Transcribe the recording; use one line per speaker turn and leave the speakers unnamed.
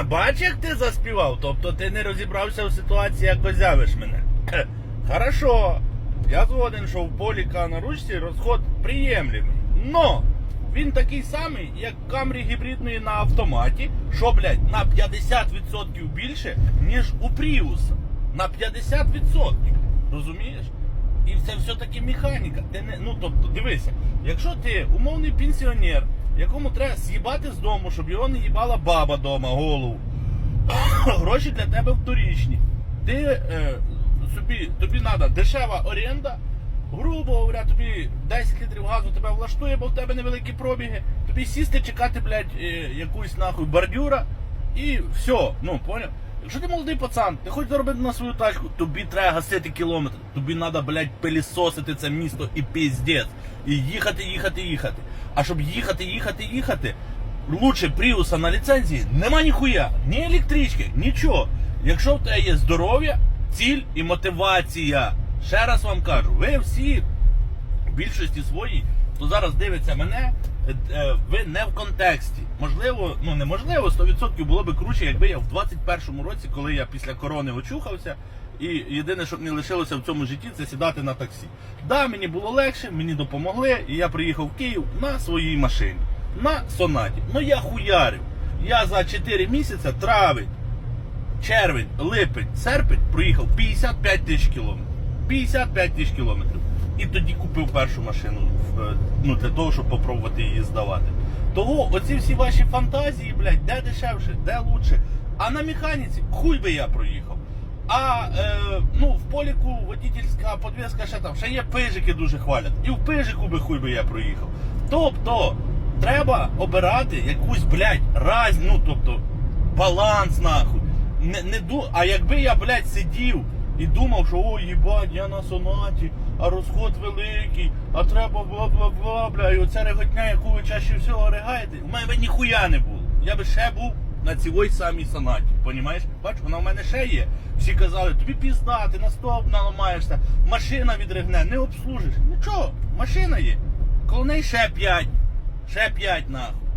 А, бач, як ти заспівав. Тобто ти не розібрався в ситуації, як озявиш мене. Хорошо. Я згоден, що в поліка на ручці розход приємлемий. Но він такий самий, як в гібридної на автоматі, що, блядь, на 50% більше, ніж у Пріуса. На 50%. Розумієш? І це все-таки механіка. Ти не, ну тобто, дивися, якщо ти умовний пенсіонер, якому треба з'їбати з дому, щоб його не їбала баба дома голову, гроші для тебе вторічні. Ти е, собі, тобі треба дешева оренда, грубо говоря, тобі 10 літрів газу тебе влаштує, бо в тебе невеликі пробіги. Тобі сісти, чекати, блядь, е, якусь нахуй бордюра і все. Ну, поняв? Якщо ти молодий пацан, ти хочеш заробити на свою тачку, тобі треба гасити кілометр, тобі треба, блядь, пилісосити це місто і піздець. І їхати, їхати, їхати. А щоб їхати, їхати, їхати, лучше Пріуса на ліцензії нема ніхуя, ні електрички, нічого. Якщо в тебе є здоров'я, ціль і мотивація. Ще раз вам кажу, ви всі в більшості своїй, хто зараз дивиться мене, ви не в контексті. Можливо, ну неможливо, 100% було би круче, якби я в 21-му році, коли я після корони очухався, і єдине, що мені лишилося в цьому житті, це сідати на таксі. Да, мені було легше, мені допомогли, і я приїхав в Київ на своїй машині, на сонаті. Ну я хуярив. Я за 4 місяці травень, червень, липень, серпень проїхав 55 тисяч кілометрів. 55 тисяч кілометрів. І тоді купив першу машину е, ну, для того, щоб попробувати її здавати. Того оці всі ваші фантазії, блядь, де дешевше, де лучше. А на механіці хуй би я проїхав. А е, ну, в поліку водительська подвеска ще там, ще є пижики дуже хвалять. І в пижику би хуй би я проїхав. Тобто, треба обирати якусь, блядь, раз, ну тобто, баланс нахуй. Не, не ду... А якби я, блядь, сидів і думав, що ой, їбать, я на сонаті, а розход великий, а треба бла-бла-бла, бля, і оця реготня, яку ви чаще всього регаєте, у мене ніхуя не було. Я би ще був на цій самій сонаті. Понімаєш? Бач, вона в мене ще є. Всі казали, тобі пізда, ти на стоп наламаєшся, машина відригне, не обслужиш. Нічого, машина є. Коло неї ще п'ять. Ще п'ять нахуй.